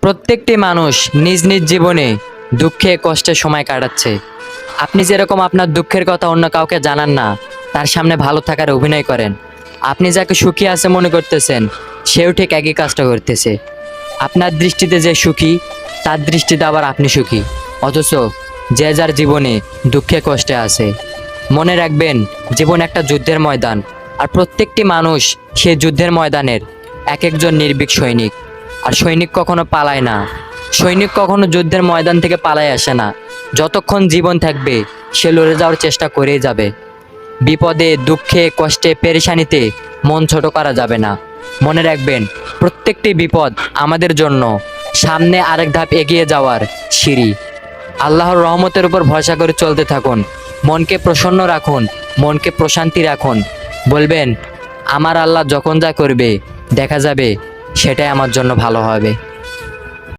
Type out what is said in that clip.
প্রত্যেকটি মানুষ নিজ নিজ জীবনে দুঃখে কষ্টে সময় কাটাচ্ছে। আপনি যেরকম আপনার দুঃখের কথা অন্য কাউকে জানান না, তার সামনে ভালো থাকার অভিনয় করেন। আপনি যাকে সুখী আছে মনে করতেছেন, সেও ঠিক একই কাজটা করতেছে। আপনার দৃষ্টিতে যে সুখী, তার দৃষ্টিতে আবার আপনি সুখী। অথচ যে যার জীবনে দুঃখে কষ্টে আছে। মনে রাখবেন, জীবন একটা যুদ্ধের ময়দান, আর প্রত্যেকটি মানুষ সেই যুদ্ধের ময়দানের এক একজন নির্ভীক সৈনিক। আর সৈনিক কখনো পালায় না। সৈনিক কখনো যুদ্ধের ময়দান থেকে পালায় আসে না। যতক্ষণ জীবন থাকবে, সে লড়ে যাওয়ার চেষ্টা করেই যাবে। বিপদে, দুঃখে, কষ্টে, পেরেশানিতে মন ছোট করা যাবে না। মনে রাখবেন, প্রত্যেকটি বিপদ আমাদের জন্য। সামনে আরেক ধাপ এগিয়ে যাওয়ার সিঁড়ি। আল্লাহর রহমতের উপর ভরসা করে চলতে থাকুন। মনকে প্রসন্ন রাখুন, মনকে প্রশান্তি রাখুন। বলবেন, আমার আল্লাহ যখন যা করবে, দেখা যাবে সেটাই আমার জন্য ভালো হবে।